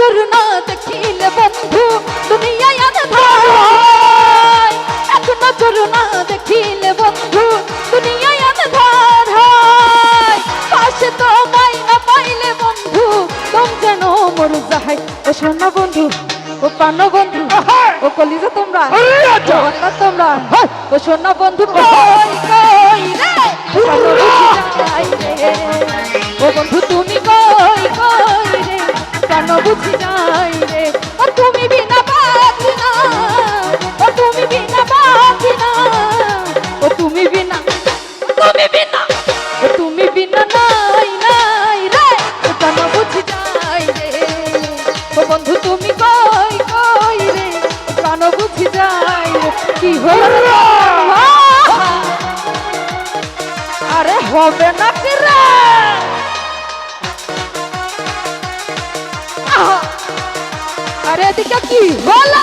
নজর না দেখিলে বন্ধু দুনিয়ায় আধার এক নজর না দেখিলে বন্ধু দুনিয়ায় আধার হয় পাশে তো গাই না পাইলে বন্ধু তোম যেন মরু যাহাই ও শোনো বন্ধু ও পানো বন্ধু ও কলিজা তোমরা তোমরা ও শোনো বন্ধু কই কই রে। ও বন্ধু তুমি কই কই রে? কেন বুঝি যাই রে। ও তুমি বিনা বাঁচি না। ও তুমি বিনা বাঁচি না। ও তুমি বিনা। তুমি বিনা। ও তুমি বিনা নাই নাই রে। ও কেন বুঝি যাই রে। ও বন্ধু তুমি কই কই রে? কেন বুঝি যাই রে। কি হলো? আরে হবে না এদিকে কি? হলো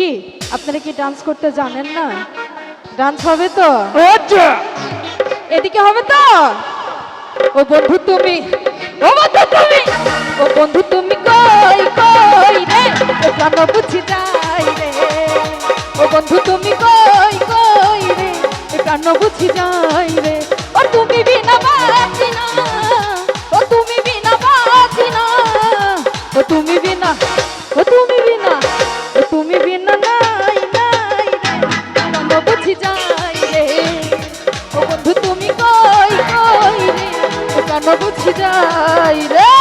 কি? আপনারা কি ডান্স করতে জানেন না? ডান্স হবে তো? আচ্ছা। এদিকে হবে তো? ও বন্ধু তুমি। ও বন্ধু তুমি। ও বন্ধু তুমি কই কই রে? ও প্রাণ বুঝি যাই রে। ও বন্ধু তুমি কই কই রে? প্রাণ বুঝি যাই বুঝি যাই রে।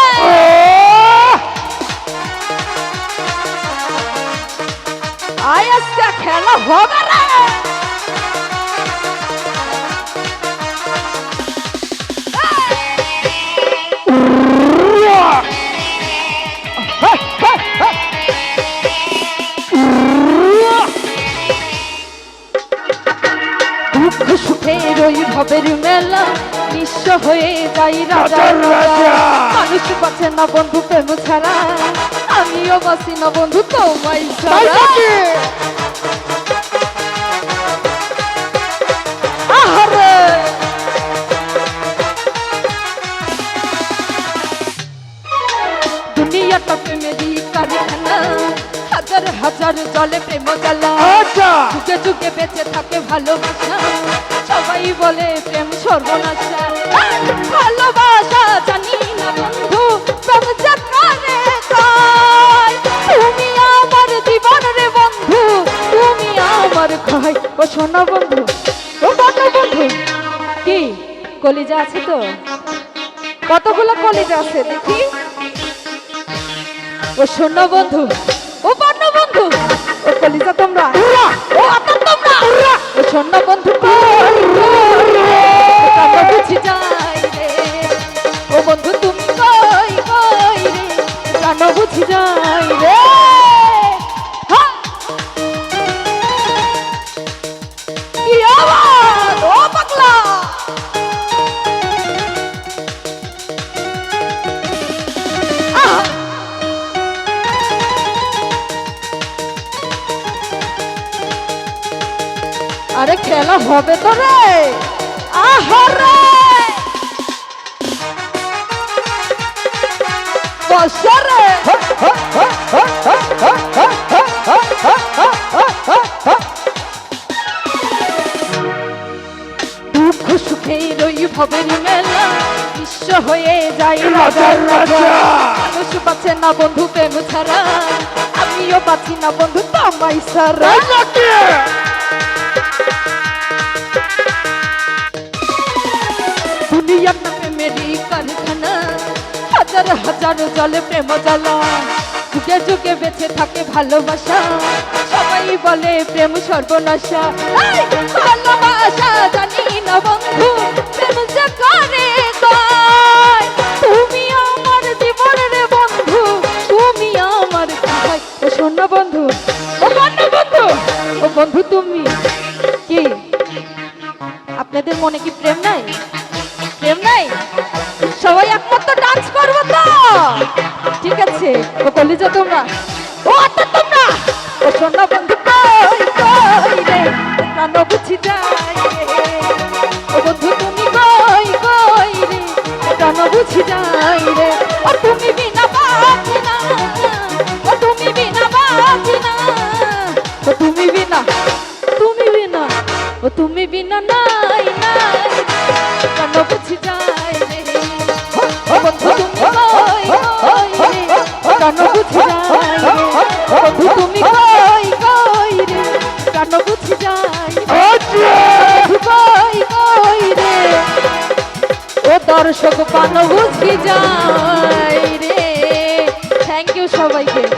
আয় খেলা হবে রে। দুঃখ সুখের ওই ভবের মেলা। নিঃস্ব হয়ে যাই রাজা। মানুষ বাঁচে না বন্ধু প্রেম ছাড়া। আমিও বাঁচি না বন্ধু তোমায় ছাড়া। দুনিয়াটা প্রেমেরই কারখানা। হাজার হাজার জলে প্রেম জ্বালা। আচ্ছা। যুগে যুগে বেঁচে থাকে ভালোবাসা। সবাই বলে প্রেম সর্বনাশা ভালোবাসা জানি না বন্ধু প্রেম যে কয়। তুমি আমার জীবন রে বন্ধু তুমি আমার খাই ও সোনা বন্ধু ও বন্ধু বন্ধু কি কলিজা আছে তো? কতগুলো কলিজা আছে দেখি? ও সোনা বন্ধু ও বন্য বন্ধু ও কলিজা তোমরা? ও তোমরা? ও বন্ধু আরে খেলা হবে তো রে। আহারে বসরে দুঃখ সুখের ওই ভবের মেলা বিশ্ব হয়ে যায় রাজার রাজা। মানুষ বাঁচে না বন্ধু প্রেম ছাড়া আমিও বাঁচি না বন্ধু তোমায় ছাড়া। কারখানা। হাজার হাজার জলে প্রেম জ্বালা। যুগে যুগে বেঁচে থাকে ভালোবাসা। সবাই বলে প্রেম সর্বনাশা। ভালোবাসা জানি না বন্ধু, প্রেম যে করে তুমি আমার বন্ধু, তুমি আমার বন্ধু, ও বন্ধু বন্ধু, ও বন্ধু তুমি। নাই সবাই একমাত্র ডান্স করব তো। ঠিক আছে, ও কলিজা তোমরা। ও আত্মা তোমরা। ও সোনা বন্ধু কই কই রে? প্রাণ বুঝি রে। ও বন্ধু তুমি কই কই রে? প্রাণ বুঝি যাই রে। ও তুমি বিনা বাঁচি না ও তুমি বিনা বাঁচি না ও তুমি বিনা তুমি বিনা। ও তুমি বিনা নাই নাই। দর্শক প্রাণ বুঝি যাই রে? থ্যাংক ইউ সবাইকে।